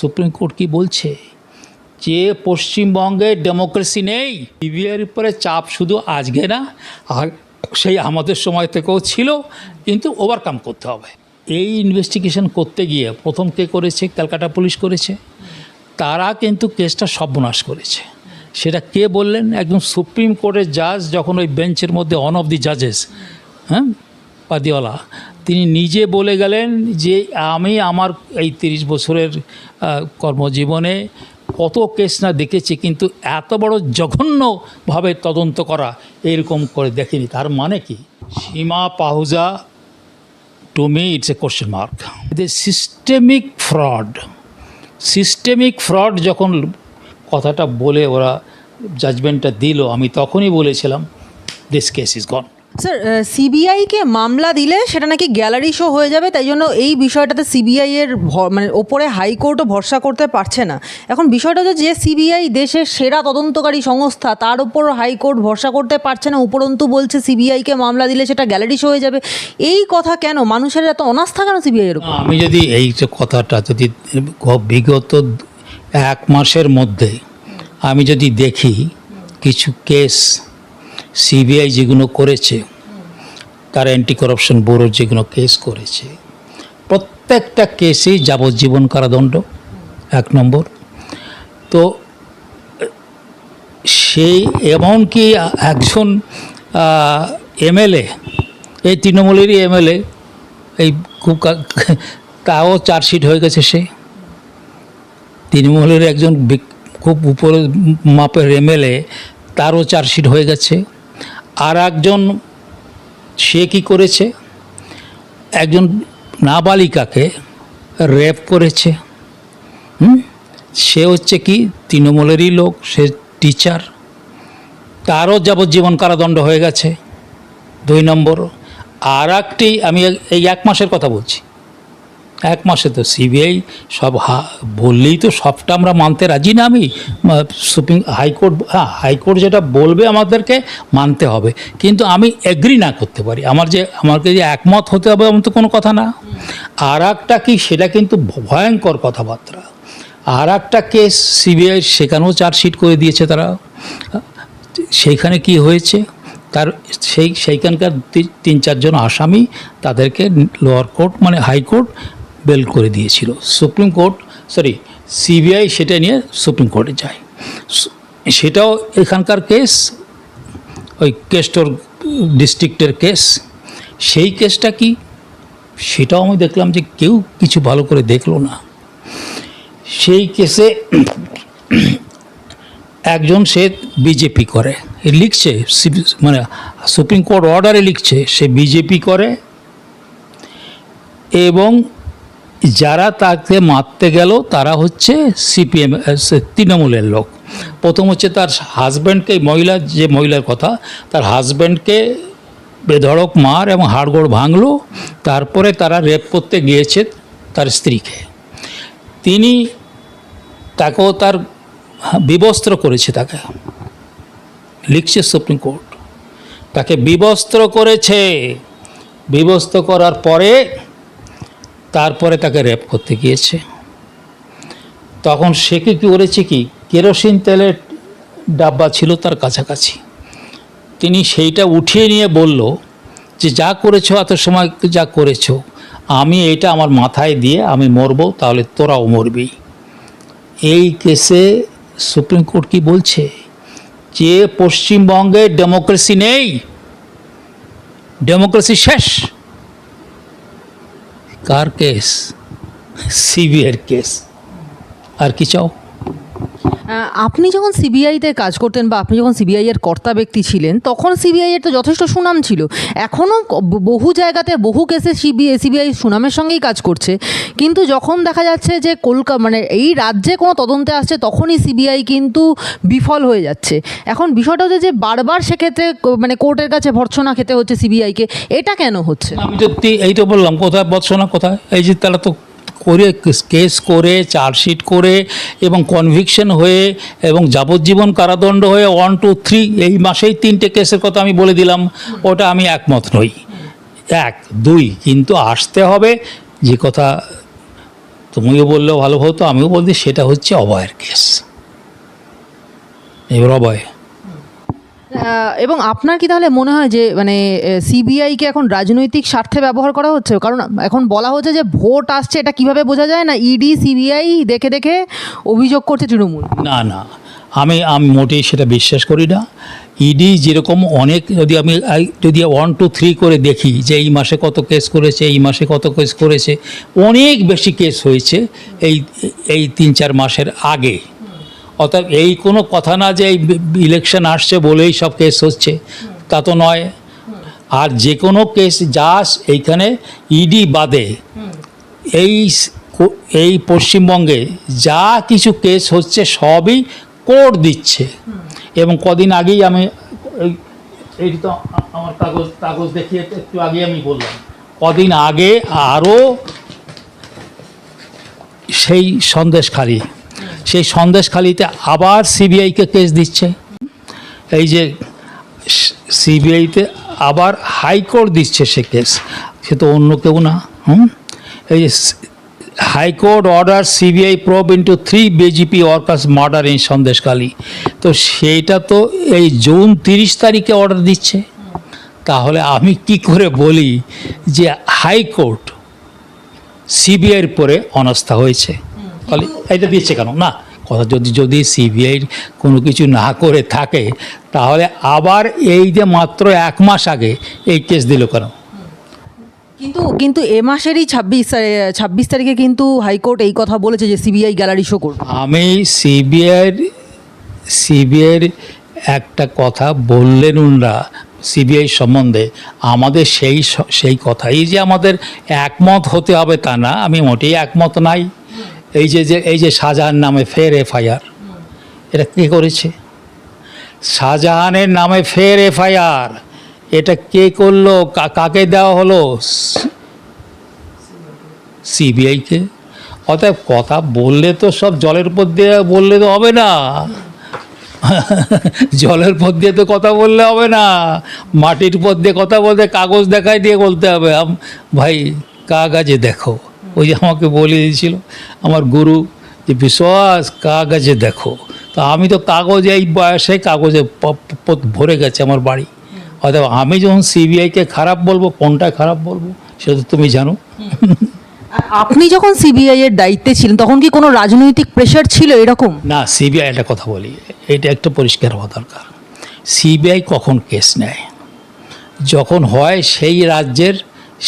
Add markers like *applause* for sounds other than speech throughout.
Supreme court কি বলছে? যে পশ্চিমবঙ্গে ডেমোক্রেসি নেই, সিবিআইয়ের উপরে চাপ শুধু আজকে না, আর সেই আমাদের সময় থেকেও ছিল, কিন্তু ওভারকাম করতে হবে। এই ইনভেস্টিগেশন করতে গিয়ে প্রথম কে করেছে? ক্যালকাটা পুলিশ করেছে। তারা কিন্তু কেসটা সর্বনাশ করেছে। সেটা কে বললেন? একদম সুপ্রিম কোর্টের জাজ যখন ওই বেঞ্চের মধ্যে অন অফ দি জাজেস হ্যাঁ পাদিওয়ালা তিনি নিজে বলে গেলেন যে আমি আমার এই তিরিশ বছরের কর্মজীবনে কত কেস না দেখেছি, কিন্তু এত বড় জঘন্যভাবে তদন্ত করা এরকম করে দেখিনি। তার মানে কি? Seema Pahuja to me it's a question mark the systemic fraud systemic fraud যখন কথাটা বলে ওরা জাজমেন্টটা দিল, আমি তখনই বলেছিলাম this case is gone sir সিবিআইকে মামলা দিলে সেটা নাকি গ্যালারি শো হয়ে যাবে, তাই জন্য এই বিষয়টাতে সিবিআই এর মানে ওপরে হাইকোর্টও ভরসা করতে পারছে না। এখন বিষয়টা হচ্ছে যে সিবিআই দেশের সেরা তদন্তকারী সংস্থা, তার উপর হাইকোর্ট ভরসা করতে পারছে না, উপরন্তু বলছে সিবিআইকে মামলা দিলে সেটা গ্যালারি শো হয়ে যাবে। এই কথা কেন? মানুষের এত অনাস্থা কেন সিবিআই এর উপর? আমি যদি এই যে কথাটা যদি বিগত এক মাসের মধ্যে আমি যদি দেখি কিছু কেস সিবিআই যেগুলো করেছে, তার অ্যান্টি করাপশন ব্যুরোর যেগুলো কেস করেছে, প্রত্যেকটা কেসেই যাবজ্জীবন কারাদণ্ড, এক নম্বর। তো, সেই এমনকি একজন এমএলএ, এই তৃণমূলেরই এমএলএ, এই খুব তাও চার্জশিট হয়ে গেছে সে। তৃণমূলের একজন খুব উপরে মাপের এমএলএ, তারও চার্জশিট হয়ে গেছে। আর একজন, সে কি করেছে? একজন নাবালিকাকে রেপ করেছে। সে হচ্ছে কি? তৃণমূলেরই লোক, সে টিচার। তারও যাবজ্জীবন কারাদণ্ড হয়ে গেছে। দুই নম্বর। আর একটি আমি এই এক মাসের কথা বলছি। এক মাসে তো সিবিআই সব বললেই তো সবটা আমরা মানতে রাজি না আমি। সুপ্রিম হাইকোর্ট হ্যাঁ হাইকোর্ট যেটা বলবে আমাদেরকে মানতে হবে। কিন্তু আমি এগ্রি না করতে পারি। আমার যে, আমাকে যে একমত হতে হবে এমন তো কোনো কথা না। আর একটা কি, সেটা কিন্তু ভয়ঙ্কর কথাবার্তা। আর একটা কেস সিবিআই সেখানেও চার্জশিট করে দিয়েছে তারা। সেইখানে কি হয়েছে? তার সেই, সেইখানকার তিন চারজন আসামি, তাদেরকে লোয়ার কোর্ট মানে হাইকোর্ট বেল করে দিয়েছিল। সুপ্রিম কোর্ট সরি সিবিআই সেটা নিয়ে সুপ্রিম কোর্টে যায়। সেটাও এখানকার কেস ওই কেস্টোর ডিস্ট্রিক্টের কেস সেই কেসটা কি? সেটাও আমি দেখলাম যে কেউ কিছু ভালো করে দেখল না। সেই কেসে একজন সে বিজেপি করে। লিখছে মানে সুপ্রিম কোর্ট অর্ডারে লিখছে, সে বিজেপি করে। এবং যারা তাকে মারতে গেল, তারা হচ্ছে সিপিএম তৃণমূলের লোক। প্রথম হচ্ছে তার হাজব্যান্ডকে, মহিলা, যে মহিলার কথা, তার হাজব্যান্ডকে বেধড়ক মার এবং হাড়গোড় ভাঙলো, তারপরে তারা রেপ করতে গিয়েছে তার স্ত্রীকে। তিনি তাকেও তার বিবস্ত্র করেছে তাকে। লিখছে সুপ্রিম কোর্ট। তাকে বিবস্ত্র করেছে। বিবস্ত্র করার পরে তারপরে তাকে র্যাপ করতে গিয়েছে। তখন সে কি করেছে কি? কেরোসিন তেলের ডাব্বা ছিল তার কাছাকাছি। তিনি সেইটা উঠিয়ে নিয়ে বলল যে, যা করেছ এত সময় যা করেছ, আমি এটা আমার মাথায় দিয়ে আমি মরবো, তাহলে তোরাও মরবি। এই কেসে সুপ্রিম কোর্ট কি বলছে? যে পশ্চিমবঙ্গে ডেমোক্রেসি নেই, ডেমোক্রেসি শেষ। কার কেস সিবিআইয়ের কেস আর কি চাও আহ, আপনি যখন সিবিআইতে কাজ করতেন বা আপনি যখন সিবিআই এর কর্তা ব্যক্তি ছিলেন, তখন সিবিআই এর তো যথেষ্ট সুনাম ছিল। এখনও বহু জায়গাতে বহু কেসে সিবিআই সিবিআই সুনামের সঙ্গেই কাজ করছে। কিন্তু যখন দেখা যাচ্ছে যে কলকাতা মানে এই রাজ্যে কোনো তদন্তে আসছে, তখনই সিবিআই কিন্তু বিফল হয়ে যাচ্ছে। এখন বিষয়টা হচ্ছে যে বারবার সেক্ষেত্রে মানে কোর্টের কাছে ভর্ৎসনা খেতে হচ্ছে সিবিআইকে এটা কেন হচ্ছে? আমি তি- এই তো বললাম, কোথায় ভর্সনা কোথায়? এই যে তারা তো করে কেস করে চার্জশিট করে এবং কনভিকশন হয়ে এবং যাবজ্জীবন কারাদণ্ড হয়ে ওয়ান টু থ্রি এই মাসেই তিনটে কেসের কথা আমি বলে দিলাম ওটা আমি একমত নই। এক দুই কিন্তু আসতে হবে যে কথা তুমিও বললেও ভালো হতো আমিও বলছি সেটা হচ্ছে অবয়ের কেস। এবার আহ, এবং আপনার কি তাহলে মনে হয় যে মানে সিবিআইকে এখন রাজনৈতিক স্বার্থে ব্যবহার করা হচ্ছে? কারণ এখন বলা হচ্ছে যে ভোট আসছে, এটা কীভাবে বোঝা যায়? না ইডি সিবিআই দেখে দেখে অভিযোগ করছে তৃণমূল? না না। আমি আমি মোটেই সেটা বিশ্বাস করি না। ইডি যেরকম অনেক, যদি আমি যদি ওয়ান টু থ্রি করে দেখি যে এই মাসে কত কেস করেছে, এই মাসে কত কেস করেছে, অনেক বেশি কেস হয়েছে এই এই তিন, চার মাসের আগে। অর্থাৎ এই কোনো কথা না যে এই ইলেকশন আসছে বলেই সব কেস হচ্ছে, তা তো নয়। আর যে কোনো কেস যা এইখানে ইডি বাদে, এই এই পশ্চিমবঙ্গে যা কিছু কেস হচ্ছে সবই কোর্ট দিচ্ছে। এবং কদিন আগেই আমি, এই- এইটি তো আমার কাগজ কাগজ দেখিয়ে একটু আগে আমি বললাম, কদিন আগে আরও সেই সন্দেশখালি সেই সন্দেশখালিতে আবার সিবিআইকে কেস দিচ্ছে। এই যে সিবিআইতে আবার হাইকোর্ট দিচ্ছে সে কেস সে তো অন্য কেউ না, হুম? এই যে high court order CBI probe into three BJP workers murder in Sandeshkhali. তো সেইটা তো এই জুন তিরিশ তারিখে অর্ডার দিচ্ছে। তাহলে আমি কি করে বলি যে হাইকোর্ট সিবিআইয়ের পরে অনাস্থা হয়েছে। তাহলে এটা দিচ্ছে কেন? না কথা যদি যদি সিবিআই কোনো কিছু না করে থাকে তাহলে আবার এই যে মাত্র এক মাস আগে এই কেস দিল কেন? কিন্তু কিন্তু এ মাসেরই ছাব্বিশ ছাব্বিশ তারিখে কিন্তু হাইকোর্ট এই কথা বলেছে যে সিবিআই গ্যালারি শো করবে। আমি সিবিআইয়ের সিবিআইয়ের একটা কথা বললেন উনরা সিবিআই সম্বন্ধে। আমাদের সেই সেই কথাই যে আমাদের একমত হতে হবে তা না আমি মোটেই একমত নাই। এই যে যে, এই যে শাহজাহান নামে ফের এফআইআর, এটা কে করেছে? শাহজাহানের নামে ফের এফআইআর, এটা কে করল? কাকে দেওয়া হলো? সিবিআইকে। অতএব কথা বললে তো সব জলের উপর দিয়ে বললে তো হবে না। জলের উপর দিয়ে তো কথা বললে হবে না। মাটির উপর দিয়ে কথা বলতে, কাগজ দেখাই দিয়ে বলতে হবে। ভাই কাগজে দেখো? ওই যে আমাকে বলে দিয়েছিল আমার গুরু যে বিশ্বাস কাগজে দেখো। তো আমি তো কাগজে এই বয়সে কাগজে ভরে গেছে আমার বাড়ি। অতএব আমি যখন সিবিআইকে খারাপ বলব কোনটা খারাপ বলব সেটা তো তুমি জানো। আপনি যখন সিবিআই এর দায়িত্বে ছিলেন তখন কি কোনো রাজনৈতিক প্রেশার ছিল এরকম? না সিবিআই একটা কথা বলি এটা একটু পরিষ্কার হওয়া দরকার। সিবিআই কখন কেস নেয়? যখন হয় সেই রাজ্যের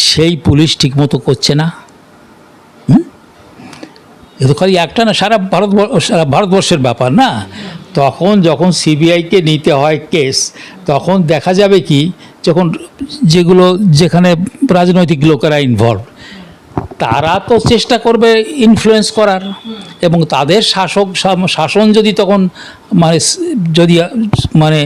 সেই পুলিশ ঠিকমতো করছে না। এ তো খালি একটা না, সারা ভারত সারা ভারতবর্ষের ব্যাপার না? তখন যখন সিবিআইকে নিতে হয় কেস তখন দেখা যাবে কি, যখন যেগুলো, যেখানে রাজনৈতিক লোকেরা ইনভলভ তারা তো চেষ্টা করবে ইনফ্লুয়েন্স করার এবং তাদের শাসক শাসন যদি তখন মানে যদি মানে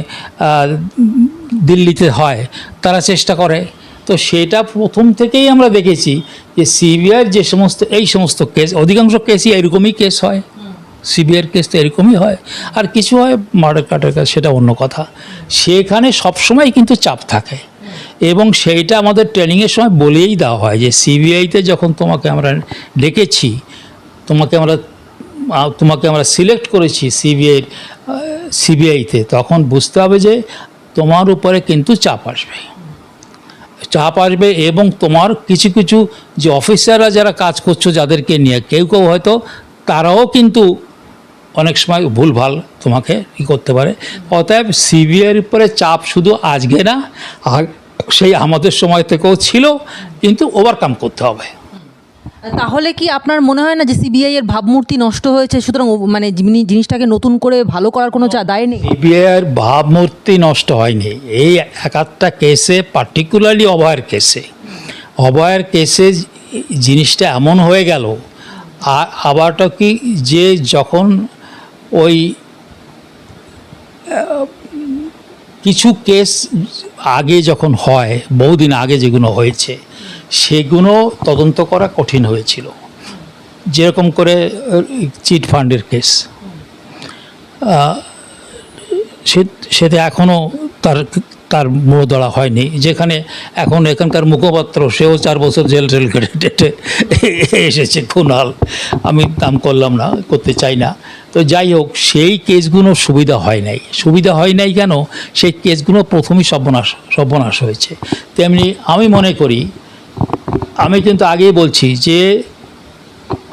দিল্লিতে হয়, তারা চেষ্টা করে। তো সেটা প্রথম থেকেই আমরা দেখেছি যে সিবিআইয়ের যে সমস্ত, এই সমস্ত কেস অধিকাংশ কেসই এরকমই কেস হয়। সিবিআইয়ের কেস তো এরকমই হয়। আর কিছু হয় মার্ডার কাটার কাজ সেটা অন্য কথা। সেখানে সবসময় কিন্তু চাপ থাকে। এবং সেইটা আমাদের ট্রেনিংয়ের সময় বলেই দেওয়া হয় যে সিবিআইতে যখন তোমাকে আমরা ডেকেছি, তোমাকে আমরা তোমাকে আমরা সিলেক্ট করেছি সিবিআই সিবিআইতে তখন বুঝতে হবে যে তোমার উপরে কিন্তু চাপ আসবে। চাপ আসবে এবং তোমার কিছু কিছু যে অফিসাররা যারা কাজ করছ যাদেরকে নিয়ে, কেউ কেউ হয়তো তারাও কিন্তু অনেক সময় ভুলভাল তোমাকে ই করতে পারে। অতএব সিবিআইয়ের উপরে চাপ শুধু আজকে না, আর সেই আমাদের সময় থেকেও ছিল, কিন্তু ওভারকাম করতে হবে। তাহলে কি আপনার মনে হয় না যে সিবিআই এর ভাবমূর্তি নষ্ট হয়েছে? সুতরাং মানে জিনি- জিনিসটাকে নতুন করে ভালো করার কোনো চা দায় নেই। সিবিআইয়ের ভাবমূর্তি নষ্ট হয়নি। এই এক একটা কেসে পার্টিকুলারলি অভয়ের কেসে। অভয়ের কেসে জিনিসটা এমন হয়ে গেল আবারটা কি যে যখন ওই কিছু কেস আগে যখন হয়, বহুদিন আগে যেগুলো হয়েছে সেগুলো তদন্ত করা কঠিন হয়েছিল। যেরকম করে চিট ফান্ডের কেস। সেটা এখনও তার তার মুড়োদড়া হয়নি। যেখানে এখন এখানকার মুখপাত্র, সেও চার বছর জেল কেটে টেটে এসেছে কুণাল আমি নাম করলাম না, করতে চাই না। তো যাই হোক, সেই কেসগুলো সুবিধা হয় নাই। সুবিধা হয় নাই কেন? সেই কেসগুলো প্রথমেই সর্বনাশ সর্বনাশ হয়েছে। তেমনি আমি মনে করি আমি কিন্তু আগেই বলছি যে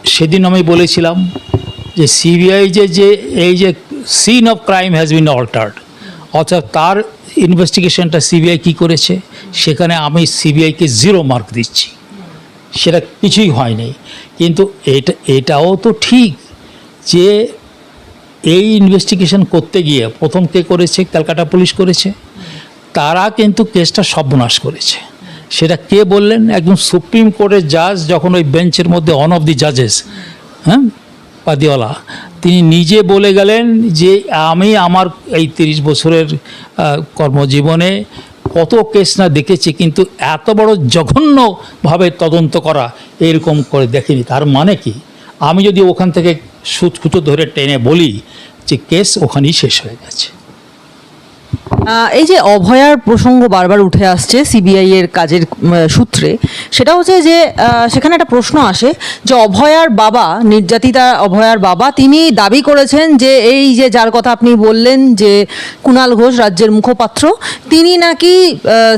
সেদিন আমি বলেছিলাম যে সিবিআই যে যে এই যে scene of crime has been altered অর্থাৎ তার ইনভেস্টিগেশনটা সিবিআই কী করেছে, সেখানে আমি সিবিআইকে জিরো মার্ক দিচ্ছি। সেটা কিছুই হয়নি। কিন্তু এটা, এটাও তো ঠিক যে এই ইনভেস্টিগেশন করতে গিয়ে প্রথম কে করেছে, ক্যালকাটা পুলিশ করেছে, তারা কিন্তু কেসটা সর্বনাশ করেছে। সেটা কে বললেন? একদম সুপ্রিম কোর্টের জাজ যখন ওই বেঞ্চের মধ্যে অন অফ দি জাজেস হ্যাঁ পাদিওয়ালা তিনি নিজে বলে গেলেন যে আমি আমার এই তিরিশ বছরের কর্মজীবনে কত কেস না দেখেছি, কিন্তু এত বড় জঘন্যভাবে তদন্ত করা এরকম করে দেখিনি। তার মানে কি? আমি যদি ওখান থেকে কুচো ধরে টেনে বলি যে কেস ওখানেই শেষ হয়ে গেছে। এই যে অভয়ার প্রসঙ্গ বারবার উঠে আসছে সিবিআই এর কাজের সূত্রে, সেটা হচ্ছে যে সেখানে একটা প্রশ্ন আসে যে অভয়ার বাবা, নির্যাতিতা অভয়ার বাবা, তিনি দাবি করেছেন যে এই যে যার কথা আপনি বললেন যে কুণাল ঘোষ রাজ্যের মুখপাত্র, তিনি নাকি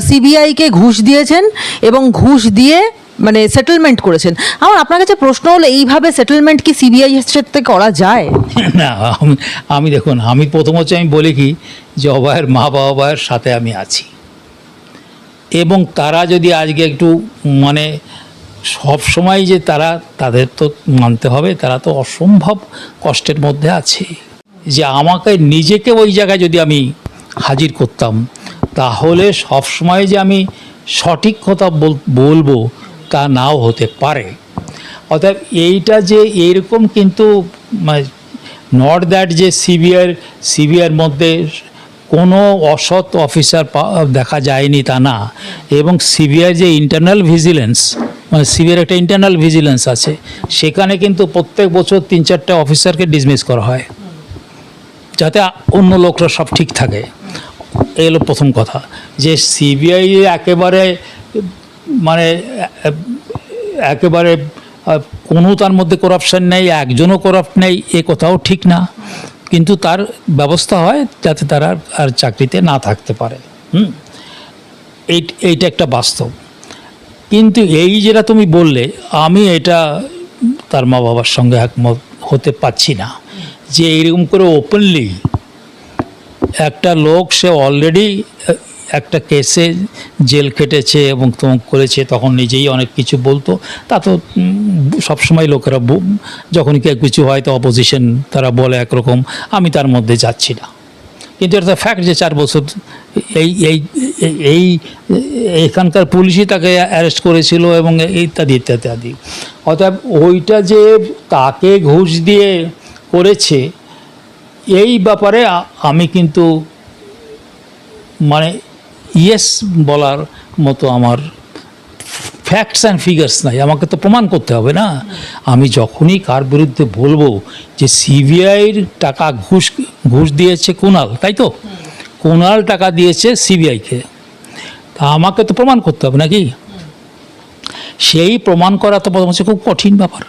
সিবিআইকে ঘুষ দিয়েছেন এবং ঘুষ দিয়ে মানে সেটেলমেন্ট করেছেন। আমার আপনার কাছে প্রশ্ন হলো, এইভাবে সেটেলমেন্ট কি সিবিআই সাথে করা যায়? *laughs* না, আমি দেখুন, আমি প্রথম হচ্ছে আমি বলি কি, যে অভয়ের মা বাবার সাথে আমি আছি। এবং তারা যদি আজকে একটু মানে সব সময় যে তারা, তাদের তো মানতে হবে, তারা তো অসম্ভব কষ্টের মধ্যে আছে। যে আমাকে নিজেকে ওই জায়গায় যদি আমি হাজির করতাম, তাহলে সব সময় যে আমি সঠিক কথা বল- বলব তা নাও হতে পারে। অর্থাৎ এইটা যে এরকম কিন্তু নট দ্যাট যে সিবিআর সিবিআর মধ্যে কোনো অসৎ অফিসার দেখা যায়নি তা না। এবং সিবিআই যে ইন্টারনাল ভিজিলেন্স মানে সিবিআর একটা ইন্টারনাল ভিজিলেন্স আছে, সেখানে কিন্তু প্রত্যেক বছর তিন চারটে অফিসারকে ডিসমিস করা হয়। যাতে অন্য লোকরা সব ঠিক থাকে। এই হলো প্রথম কথা। যে সিবিআই একেবারে মানে একেবারে কোনো তার মধ্যে করাপশন নেই, একজনও করাপ্ট নেই, এ কথাও ঠিক না। কিন্তু তার ব্যবস্থা হয় যাতে তারা আর চাকরিতে না থাকতে পারে। হুম? এই এইটা একটা বাস্তব। কিন্তু এই যেটা তুমি বললে, আমি এটা তার মা বাবার সঙ্গে একমত হতে পারছি না। যে এরকম করে ওপেনলি একটা লোক সে অলরেডি একটা কেসে জেল কেটেছে এবং তোমাক করেছে, তখন নিজেই অনেক কিছু বলতো। তা তো সবসময় লোকেরা যখন কেউ কিছু হয় তো অপোজিশন তারা বলে একরকম, আমি তার মধ্যে যাচ্ছি না। কিন্তু এটা ফ্যাক্ট যে চার বছর এই, এই- এই, এখানকার পুলিশই তাকে অ্যারেস্ট করেছিল এবং ইত্যাদি ইত্যাদি ইত্যাদি। অর্থাৎ ওইটা যে তাকে ঘুষ দিয়ে করেছে, এই ব্যাপারে আমি কিন্তু মানে ইয়েস বলার মতো আমার ফ্যাক্টস অ্যান্ড ফিগার্স নাই। আমাকে তো প্রমাণ করতে হবে না। আমি যখনই কার বিরুদ্ধে বলব যে সিবিআইয়ের টাকা ঘুষ ঘুষ দিয়েছে কুণাল তাই তো? কুণাল টাকা দিয়েছে সিবিআইকে তা আমাকে তো প্রমাণ করতে হবে নাকি? সেই প্রমাণ করা তো প্রথম হচ্ছে খুব কঠিন ব্যাপার,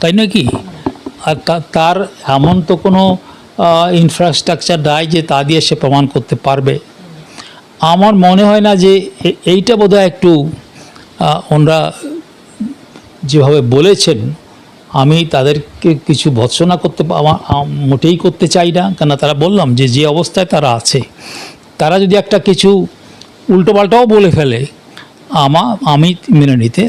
তাই নাকি আর তার এমন তো কোনো ইনফ্রাস্ট্রাকচার নাই যে তা দিয়ে সে প্রমাণ করতে পারবে। আমার মনে হয় না যে এইটা বোধহয় একটু ওনারা যেভাবে বলেছেন, আমি তাদেরকে কিছু ভৎসনা করতে পা- আমা- আম- মোটেই করতে চাই না। কেন তারা বললাম যে যে অবস্থায় তারা আছে, তারা যদি একটা কিছু উল্টোপাল্টাও বলে ফেলে, আমা আমি মেনে নিতে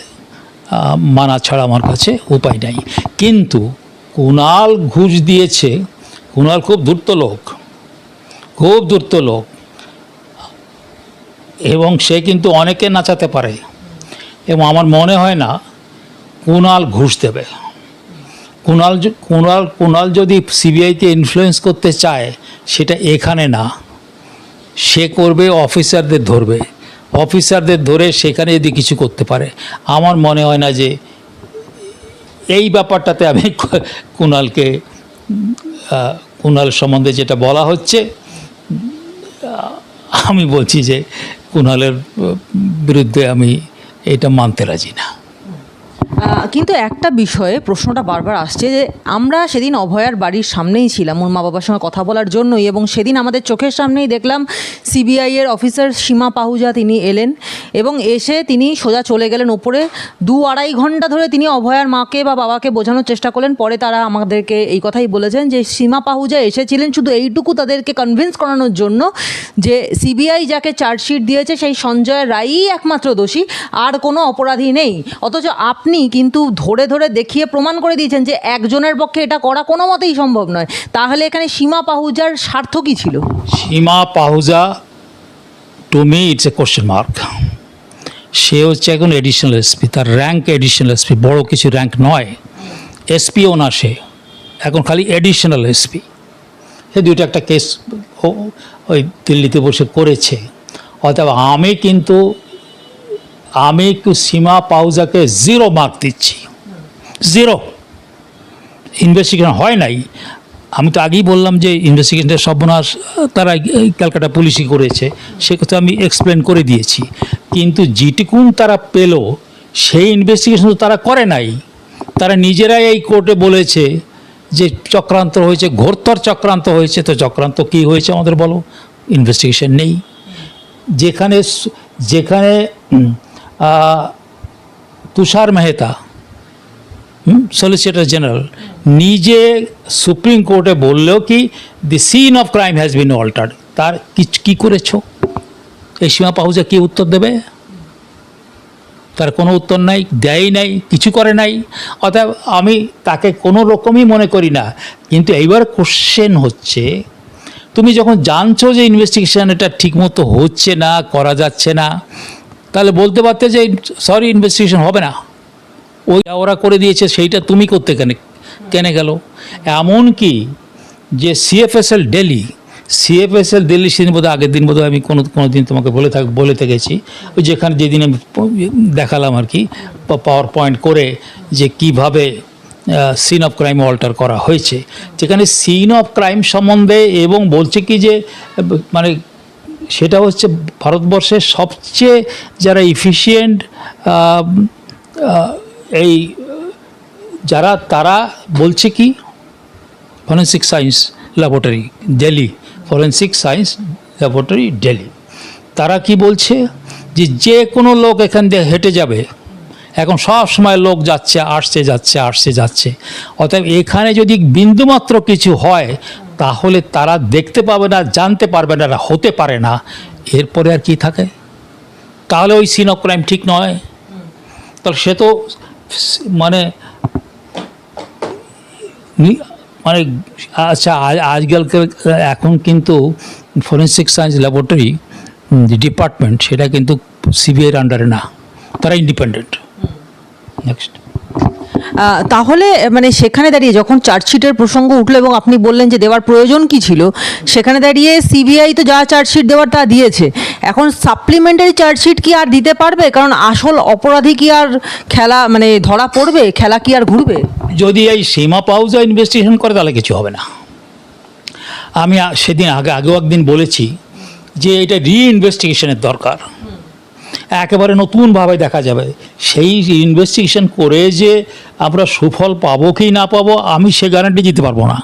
মানা ছাড়া আমার কাছে উপায় নাই। কিন্তু কুণাল ঘুষ দিয়েছে, কুণাল খুব ধূর্ত লোক, খুব ধূর্ত লোক। এবং সে কিন্তু অনেকে নাচাতে পারে। এবং আমার মনে হয় না কুণাল ঘুষ দেবে। কুণাল কুণাল কুণাল যদি সিবিআইকে ইনফ্লুয়েন্স করতে চায়, সেটা এখানে না। সে করবে অফিসারদের ধরবে। অফিসারদের ধরে সেখানে যদি কিছু করতে পারে। আমার মনে হয় না যে, এই ব্যাপারটাতে আমি *laughs* কুণালকে কুণাল সম্বন্ধে যেটা বলা হচ্ছে আমি বলছি যে কুণালের বিরুদ্ধে আমি এটা মানতে রাজি না। কিন্তু একটা বিষয়ে প্রশ্নটা বারবার আসছে যে আমরা সেদিন অভয়ার বাড়ির সামনেই ছিলাম, ওর মা বাবার সঙ্গে কথা বলার জন্যই এবং সেদিন আমাদের চোখের সামনেই দেখলাম সিবিআই এর অফিসার সীমা পাহুজা তিনি এলেন এবং এসে তিনি সোজা চলে গেলেন ওপরে। দু আড়াই ঘণ্টা ধরে তিনি অভয়ার মাকে বা বাবাকে বোঝানোর চেষ্টা করলেন, পরে তারা আমাদেরকে এই কথাই বলেছেন যে সীমা পাহুজা এসেছিলেন শুধু এইটুকু তাদেরকে কনভিন্স করানোর জন্য যে সিবিআই যাকে চার্জশিট দিয়েছে সেই সঞ্জয় রায়ই একমাত্র দোষী, আর কোনো অপরাধী নেই। অথচ আপনি কিন্তু ধরে ধরে দেখিয়ে প্রমাণ করে দিয়েছেন যে একজনের পক্ষে এটা করা কোনো মতেই সম্ভব নয়। তাহলে এখানে সীমা পাহুজার স্বার্থ কী ছিল? Seema Pahuja to me it's a question mark সে হচ্ছে এখন এডিশনাল এসপি তার র্যাঙ্ক এডিশনাল এসপি বড় কিছু র্যাঙ্ক নয়। এসপিও না সে, এখন খালি এডিশনাল এসপি সে দুইটা একটা কেস ওই দিল্লিতে বসে করেছে। অতএব আমি কিন্তু আমি একটু সীমা পাউজাকে জিরো মার্ক দিচ্ছি। জিরো ইনভেস্টিগেশন হয় নাই। আমি তো আগেই বললাম যে ইনভেস্টিগেশনের সর্বনাশ, তারা ক্যালকাটা পুলিশই করেছে, সে কথা আমি এক্সপ্লেন করে দিয়েছি। কিন্তু যেটুকুন তারা পেল, সেই ইনভেস্টিগেশন তো তারা করে নাই। তারা নিজেরাই এই কোর্টে বলেছে যে চক্রান্ত হয়েছে, ঘোরতর চক্রান্ত হয়েছে। তো চক্রান্ত কী হয়েছে আমাদের বলো? ইনভেস্টিগেশন নেই। যেখানে যেখানে তুষার মেহতা সলিসিটর জেনারেল নিজে সুপ্রিম কোর্টে বললেও কি the scene of crime has been altered তার কি করেছ? এই সীমা পাহুজা কি উত্তর দেবে? তার কোনো উত্তর নাই, দেয়ই নাই, কিছু করে নাই। অতএব আমি তাকে কোনো রকমই মনে করি না। কিন্তু এইবার কোশ্চেন হচ্ছে, তুমি যখন জানছো যে ইনভেস্টিগেশন এটা ঠিকমতো হচ্ছে না, করা যাচ্ছে না তাহলে বলতে পারতে যে, সরি ইনভেস্টিগেশন হবে না। ওই ওরা করে দিয়েছে, সেইটা তুমি করতে কেন, কেনে গেল? এমন কি যে সিএফএসএল দিল্লি সিএফএসএল দিল্লি সেদিন বোধহয়, আগের দিন বোধহয় আমি কোনো কোনো দিন তোমাকে বলে থাক, বলে থেকেছি। ওই যেখানে যেদিন আমি দেখালাম আর কি পাওয়ার পয়েন্ট করে যে কীভাবে সিন অফ ক্রাইম অল্টার করা হয়েছে। যেখানে সিন অফ ক্রাইম সম্বন্ধে এবং বলছে কি যে মানে সেটা হচ্ছে ভারতবর্ষের সবচেয়ে যারা ইফিসিয়েন্ট এই, যারা, তারা বলছে কি? Forensic science laboratory Delhi forensic science laboratory Delhi তারা কি বলছে? যে যে কোনো লোক এখান দিয়ে হেঁটে যাবে, এখন সব সময় লোক যাচ্ছে, আসছে যাচ্ছে আসছে, যাচ্ছে। অতএব এখানে যদি বিন্দুমাত্র কিছু হয় তাহলে তারা দেখতে পাবে না, জানতে পারবে না হতে পারে না। এরপরে আর কি থাকে? তাহলে ওই সিন অফ ক্রাইম ঠিক নয়। তাহলে সে তো মানে মানে আচ্ছা আজ- আজকালকার এখন কিন্তু ফরেন্সিক সায়েন্স ল্যাবরেটরি যে ডিপার্টমেন্ট সেটা কিন্তু সিবিআইয়ের আন্ডারে না। তারা ইন্ডিপেন্ডেন্ট নেক্সট তাহলে মানে সেখানে দাঁড়িয়ে যখন চার্জশিটের প্রসঙ্গ উঠল এবং আপনি বললেন যে দেওয়ার প্রয়োজন কি ছিল, সেখানে দাঁড়িয়ে সিবিআই তো যা চার্জশিট দেওয়ার তা দিয়েছে। এখন সাপ্লিমেন্টারি চার্জশিট কি আর দিতে পারবে? কারণ আসল অপরাধী কি আর খেলা মানে ধরা পড়বে? খেলা কি আর ঘুরবে? যদি এই সীমা পাউজা ইনভেস্টিগেশন করে, তাহলে কিছু হবে না। আমি সেদিন আগে, আগেও একদিন বলেছি যে এটা রি ইনভেস্টিগেশনের দরকার। একেবারে নতুনভাবে দেখা যাবে। সেই ইনভেস্টিগেশন করে যে আমরা সুফল পাবো কি না পাবো, আমি সে গ্যারান্টি দিতে পারব না।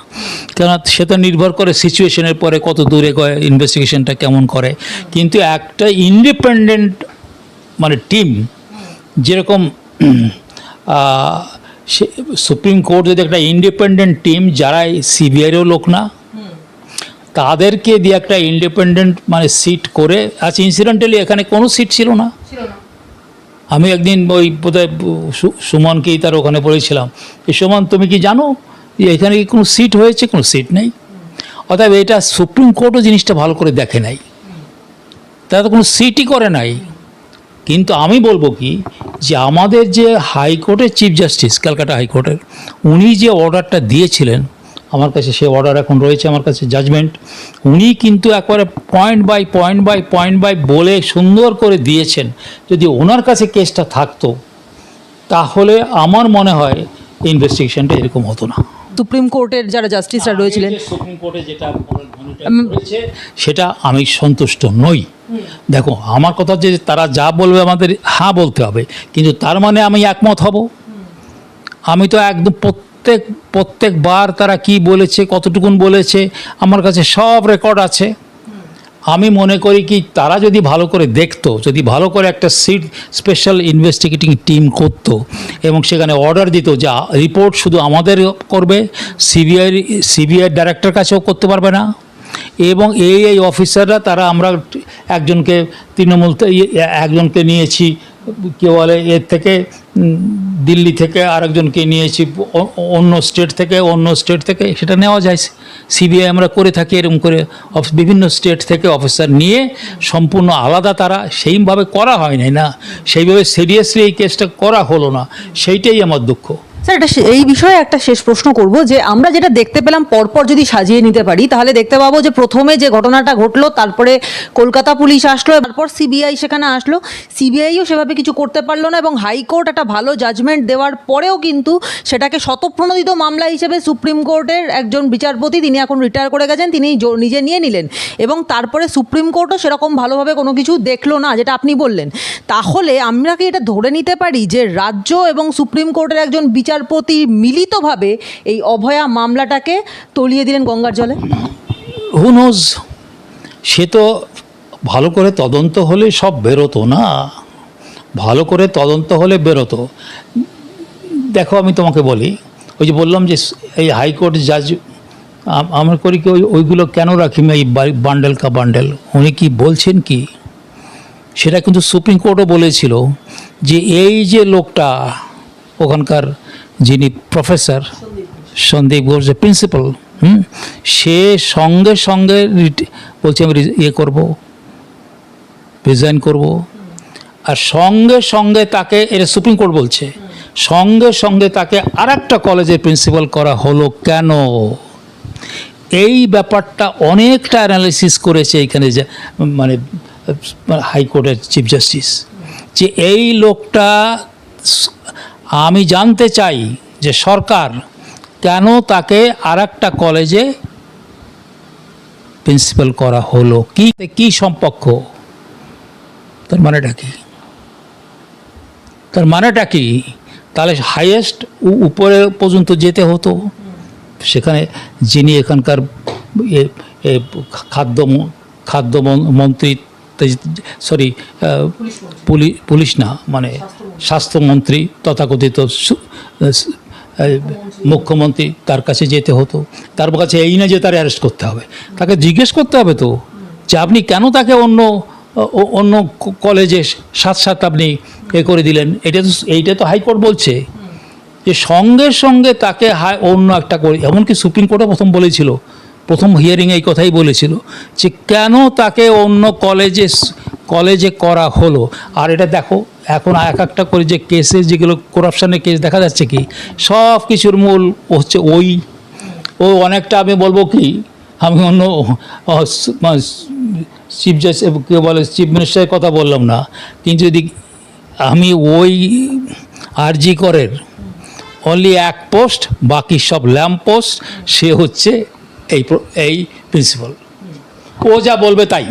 কেন সেটা নির্ভর করে সিচুয়েশনের পরে কত দূরে ইনভেস্টিগেশনটা কেমন করে। কিন্তু একটা ইন্ডিপেন্ডেন্ট মানে টিম যেরকম সে- সুপ্রিম কোর্ট যদি একটা ইন্ডিপেন্ডেন্ট টিম যারা সিবিআইয়েরও লোক না তাদেরকে দিয়ে একটা ইন্ডিপেন্ডেন্ট মানে সিট করে আচ্ছা ইনসিডেন্টালি এখানে কোনো সিট ছিল না? আমি একদিন ওই বোধহয় সুমনকেই তার ওখানে বলেছিলাম এই সুমন তুমি কি জানো যে এখানে কি কোনো সিট হয়েছে? কোনো সিট নেই? অতএব এটা সুপ্রিম কোর্টও জিনিসটা ভালো করে দেখে নাই। তারা তো কোনো সিটই করে নাই। কিন্তু আমি বলব কি যে আমাদের যে হাইকোর্টের চিফ জাস্টিস ক্যালকাটা হাইকোর্টের উনি যে অর্ডারটা দিয়েছিলেন আমার কাছে সে অর্ডার এখন রয়েছে আমার কাছে জাজমেন্ট উনি কিন্তু একবারে point by point by point by বলে সুন্দর করে দিয়েছেন। যদি ওনার কাছে কেসটা থাকতো তাহলে আমার মনে হয় ইনভেস্টিগেশনটা এরকম হতো না। সুপ্রিম কোর্টের যারা জাস্টিসরা রয়েছিলেন সুপ্রিম কোর্টে যেটা সেটা আমি সন্তুষ্ট নই। দেখো আমার কথা যে তারা যা বলবে আমাদের হ্যাঁ বলতে হবে কিন্তু তার মানে আমি একমত হব। আমি তো একদম প্রত্যেক, প্রত্যেকবার তারা কি বলেছে, কতটুকুন বলেছে, আমার কাছে সব রেকর্ড আছে। আমি মনে করি কি, তারা যদি ভালো করে দেখতো, যদি ভালো করে একটা সিট, স্পেশাল ইনভেস্টিগেটিং টিম করত এবং সেখানে অর্ডার দিত যে রিপোর্ট শুধু আমাদের করবে, সিবিআই সিবিআই ডাইরেক্টর কাছেও করতে পারবে না। এবং এই এই অফিসাররা, তারা আমরা একজনকে তৃণমূল ইয়ে- একজনকে নিয়েছি, কে বলে, এর থেকে দিল্লি থেকে আরেকজনকে নিয়েছি অন্য স্টেট থেকে, অন্য স্টেট থেকে, সেটা নেওয়া যায়। সিবিআই আমরা করে থাকি এরকম করে বিভিন্ন স্টেট থেকে অফিসার নিয়ে সম্পূর্ণ আলাদা তারা সেইভাবে করা হয় নাই না। সেইভাবে সিরিয়াসলি এই কেসটা করা হলো না। সেইটাই আমার দুঃখ। স্যার, এটা এই বিষয়ে একটা শেষ প্রশ্ন করব যে আমরা যেটা দেখতে পেলাম পরপর যদি সাজিয়ে নিতে পারি, তাহলে দেখতে পাবো যে প্রথমে যে ঘটনাটা ঘটলো, তারপরে কলকাতা পুলিশ আসলো, তারপর সিবিআই সেখানে আসলো। সিবিআইও সেভাবে কিছু করতে পারল না এবং হাইকোর্ট একটা ভালো জাজমেন্ট দেওয়ার পরেও কিন্তু সেটাকে শতপ্রণোদিত মামলা হিসেবে সুপ্রিম কোর্টের একজন বিচারপতি তিনি এখন রিটায়ার করে গেছেন, তিনি নিজে নিয়ে নিলেন এবং তারপরে সুপ্রিম কোর্টও সেরকম ভালোভাবে কোনো কিছু দেখল না, যেটা আপনি বললেন। তাহলে আমরা কি এটা ধরে নিতে পারি যে রাজ্য এবং সুপ্রিম কোর্টের একজন বিচারপতি মিলিতভাবে এই অভয়া মামলাটাকে তলিয়ে দিলেন গঙ্গার জলে? হু নোজ সে তো ভালো করে তদন্ত হলে সব বেরোতো না। ভালো করে তদন্ত হলে বেরোতো। দেখো, আমি তোমাকে বলি, ওই যে বললাম যে এই হাইকোর্ট জাজ আম- আমরা করি কি ওই ওইগুলো কেন রাখি এই বান্ডেল কা বান্ডেল উনি কি বলছেন কি? সেটা কিন্তু সুপ্রিম কোর্টও বলেছিল যে এই যে লোকটা ওখানকার যিনি প্রফেসর সন্দীপ ঘোষ, যে প্রিন্সিপাল হুম, সে সঙ্গে সঙ্গে বলছে আমি ইয়ে করব রিজাইন করব। আর সঙ্গে সঙ্গে তাকে এটা সুপ্রিম কোর্ট বলছে, সঙ্গে সঙ্গে তাকে আর একটা কলেজের প্রিন্সিপাল করা হলো কেন? এই ব্যাপারটা অনেকটা অ্যানালিসিস করেছে এখানে যে মানে হাইকোর্টের চিফ জাস্টিস যে এই লোকটা আমি জানতে চাই যে সরকার কেন তাকে আর একটা কলেজে প্রিন্সিপাল করা হলো? কি কি সম্পর্ক? তার মানেটা কি? তার মানেটা কি? তাহলে হাইয়েস্ট উপরে পর্যন্ত যেতে হতো। সেখানে যিনি এখানকার খাদ্য খাদ্য মন্ত্রী সরি পুলিশ না মানে স্বাস্থ্যমন্ত্রী তথাকথিত মুখ্যমন্ত্রী তার কাছে যেতে হতো। তার কাছে এই না যে তার অ্যারেস্ট করতে হবে। তাকে জিজ্ঞেস করতে হবে তো যে আপনি কেন তাকে অন্য অন্য কলেজে সাথ সাথ আপনি এ করে দিলেন? এটা তো এইটা তো হাইকোর্ট বলছে। যে সঙ্গে সঙ্গে তাকে হাই অন্য একটা করে এমনকি সুপ্রিম কোর্টও প্রথম বলেছিল, প্রথম হিয়ারিং এই কথাই বলেছিল যে কেন তাকে অন্য কলেজে কলেজে করা হলো? আর এটা দেখো এখন এক একটা করে যে কেসে যেগুলো করাপশানের কেস দেখা যাচ্ছে কি, সব কিছুর মূল হচ্ছে ওই। ও অনেকটা আমি বলব কি, আমি অন্য চিফ কে বলে চিফ মিনিস্টারের কথা বললাম না, কিন্তু যদি আমি ওই আরজি করের অনলি এক পোস্ট বাকি সব ল্যাম্প পোস্ট সে হচ্ছে এই এই প্রিন্সিপাল ও যা বলবে তাই।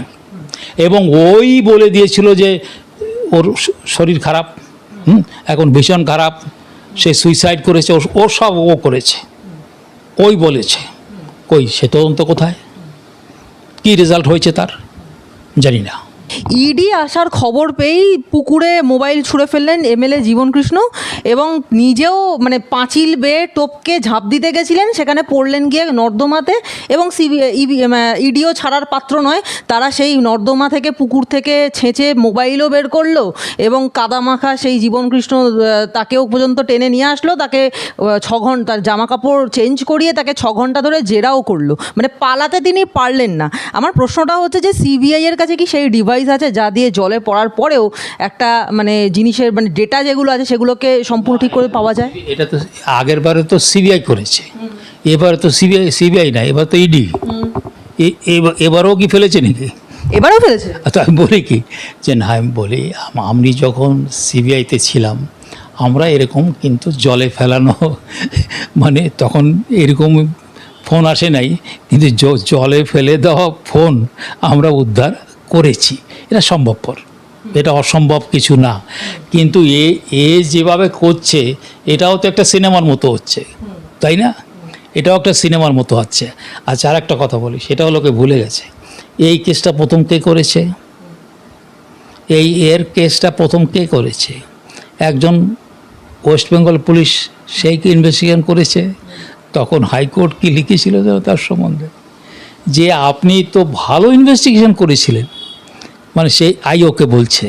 এবং ওই বলে দিয়েছিল যে ওর শরীর খারাপ হুম, এখন ভীষণ খারাপ। সে সুইসাইড করেছে ও- সব ও করেছে। ওই বলেছে। কই সে তদন্ত কোথায়? কি রেজাল্ট হয়েছে তার? জানি না। ইডি আসার খবর পেয়েই পুকুরে মোবাইল ছুঁড়ে ফেললেন এমএলএ জীবনকৃষ্ণ এবং নিজেও মানে পাঁচিল বেয়ে টপকে ঝাঁপ দিতে গেছিলেন, সেখানে পড়লেন গিয়ে নর্দমাতে এবং ইডিও ছাড়ার পাত্র নয়, তারা সেই নর্দমা থেকে পুকুর থেকে ছেঁচে মোবাইলও বের করল এবং কাদামাখা সেই জীবনকৃষ্ণ তাকেও পর্যন্ত টেনে নিয়ে আসলো, তাকে ছ ঘণ্টা জামা কাপড় চেঞ্জ করিয়ে তাকে ছ ঘণ্টা ধরে জেরাও করল। মানে পালাতে তিনি পারলেন না। আমার প্রশ্নটা হচ্ছে যে সিবিআই এর কাছে কি সেই ডিভাইস আছে যা দিয়ে জলে পড়ার পরেও একটা মানে জিনিসের মানে ডেটা যেগুলো আছে সেগুলোকে সম্পূর্ণ ঠিক করে পাওয়া যায়? এটা তো আগের বারে তো সিবিআই করেছে। এবারে তো সিবিআই সিবিআই না এবার তো ইডি এবারও কি ফেলেছে নাকি? এবারও ফেলেছে? তো আমি বলি কি? যে না আমি বলি আমি যখন সিবিআইতে ছিলাম আমরা এরকম কিন্তু জলে ফেলানো মানে তখন এরকম ফোন আসে নাই কিন্তু জলে ফেলে দেওয়া ফোন আমরা উদ্ধার করেছি, এটা সম্ভবপর। এটা অসম্ভব কিছু না। কিন্তু এ এ যেভাবে করছে, এটাও তো একটা সিনেমার মতো হচ্ছে, তাই না? এটাও একটা সিনেমার মতো হচ্ছে। আচ্ছা আর একটা কথা বলি সেটাও লোকে ভুলে গেছে। এই কেসটা প্রথম কে করেছে? এই এর কেসটা প্রথম কে করেছে? একজন ওয়েস্ট বেঙ্গল পুলিশ সেই কি ইনভেস্টিগেশন করেছে? তখন হাইকোর্ট কি লিখেছিল তার সম্বন্ধে? যে আপনি তো ভালো ইনভেস্টিগেশন করেছিলেন। মানে সেই আইওকে বলছে,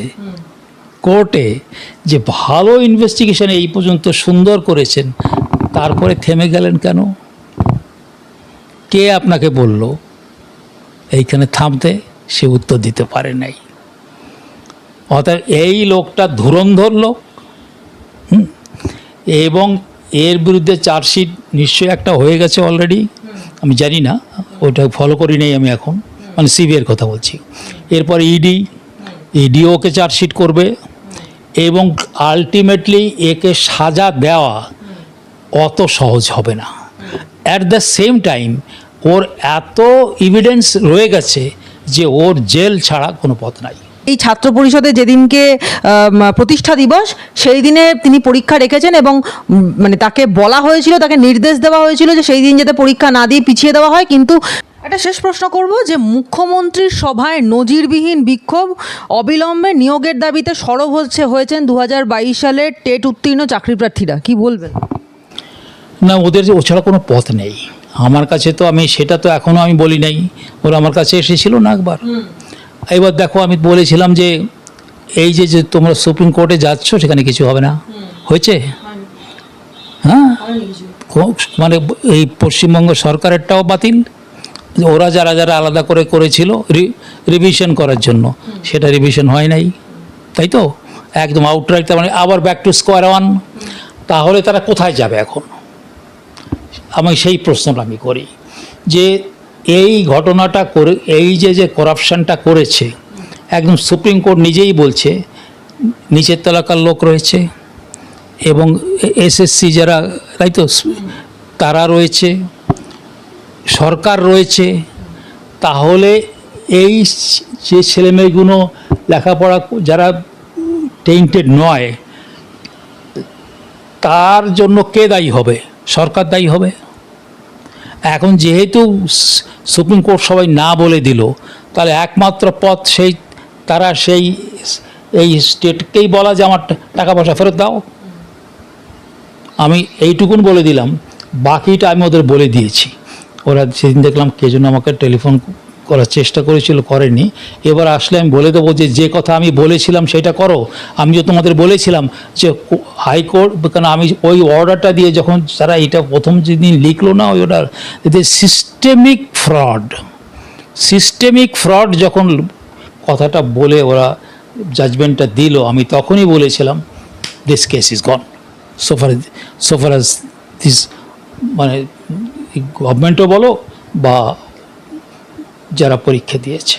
কোর্টে যে ভালো ইনভেস্টিগেশন এই পর্যন্ত সুন্দর করেছেন, তারপরে থেমে গেলেন কেন? কে আপনাকে বলল, এইখানে থামতে? সে উত্তর দিতে পারে নাই। অর্থাৎ এই লোকটা ধুরন্ধর লোক এবং এর বিরুদ্ধে চার্জশিট নিশ্চয়ই একটা হয়ে গেছে অলরেডি আমি জানি না, ওটা ফলো করি নাই আমি এখন। মানে সিবিআইয়ের কথা বলছি। এরপর ইডি ইডিও ওকে চার্জশিট করবে এবং আলটিমেটলি একে সাজা দেওয়া অত সহজ হবে না। অ্যাট দ্য সেম টাইম ওর এত এভিডেন্স রয়ে গেছে যে ওর জেল ছাড়া কোনো পথ নাই। এই ছাত্র পরিষদে যেদিনকে প্রতিষ্ঠা দিবস, সেই দিনে তিনি পরীক্ষা রেখেছেন এবং মানে তাকে বলা হয়েছিল, তাকে নির্দেশ দেওয়া হয়েছিল যে সেই দিন যাতে পরীক্ষা না দিয়ে পিছিয়ে দেওয়া হয়, কিন্তু একটা শেষ প্রশ্ন করব যে মুখ্যমন্ত্রীর সভায় নজিরবিহীন বিক্ষোভ অবিলম্বে নিয়োগের দাবিতে সরব হচ্ছে হয়েছেন দু সালের টেট উত্তীর্ণ চাকরি প্রার্থীরা। কি বলবেন? না ওদের যে ও ছাড়া কোনো পথ নেই। আমার কাছে তো আমি সেটা তো এখনও আমি বলি নাই। ওরা আমার কাছে এসেছিল না একবার। এবার দেখো আমি বলেছিলাম যে এই যে যে তোমরা সুপ্রিম কোর্টে যাচ্ছ সেখানে কিছু হবে না। হয়েছে? হ্যাঁ? মানে এই পশ্চিমবঙ্গ সরকারেরটাও বাতিল। ওরা যারা যারা আলাদা করে করেছিল রিভিশন করার জন্য। সেটা রিভিশন হয় নাই। তাই তো? একদম আউটরাইট মানে আবার ব্যাক টু স্কোয়ার ওয়ান তাহলে তারা কোথায় যাবে এখন? আমি সেই প্রশ্নটা আমি করি। যে এই ঘটনাটা করে, এই যে যে করাপশনটা করেছে, একদম সুপ্রিম কোর্ট নিজেই বলছে, নিচের তলাকার লোক রয়েছে, এবং এসএসসি যারা, তাই তো? তারা রয়েছে সরকার রয়েছে, তাহলে এই যে ছেলেমেয়েগুলো লেখাপড়া যারা টেন্টেড নয়, তার জন্য কে দায়ী হবে? সরকার দায়ী হবে? এখন যেহেতু সুপ্রিম কোর্ট সবাই না বলে দিল, তাহলে একমাত্র পথ সেই, তারা সেই, এই স্টেটকেই বলা যে আমার টাকা পয়সা ফেরত দাও। আমি এইটুকুন বলে দিলাম, বাকিটা আমি ওদের বলে দিয়েছি। ওরা সেদিন দেখলাম কে যেন আমাকে টেলিফোন করার চেষ্টা করেছিল, করেনি। এবার আসলে আমি বলে দেবো যে যে কথা আমি বলেছিলাম সেটা করো। আমি যে তোমাদের বলেছিলাম যে হাইকোর্ট কেন আমি ওই অর্ডারটা দিয়ে যখন তারা এটা প্রথম যেদিন লিখলো না, ওই অর্ডার এতে সিস্টেমিক ফ্রড সিস্টেমিক ফ্রড যখন কথাটা বলে ওরা জাজমেন্টটা দিল, আমি তখনই বলেছিলাম দিস কেস ইজ গন সোফার সোফার দিস মানে গভর্নমেন্টও বলো বা যারা পরীক্ষা দিয়েছে।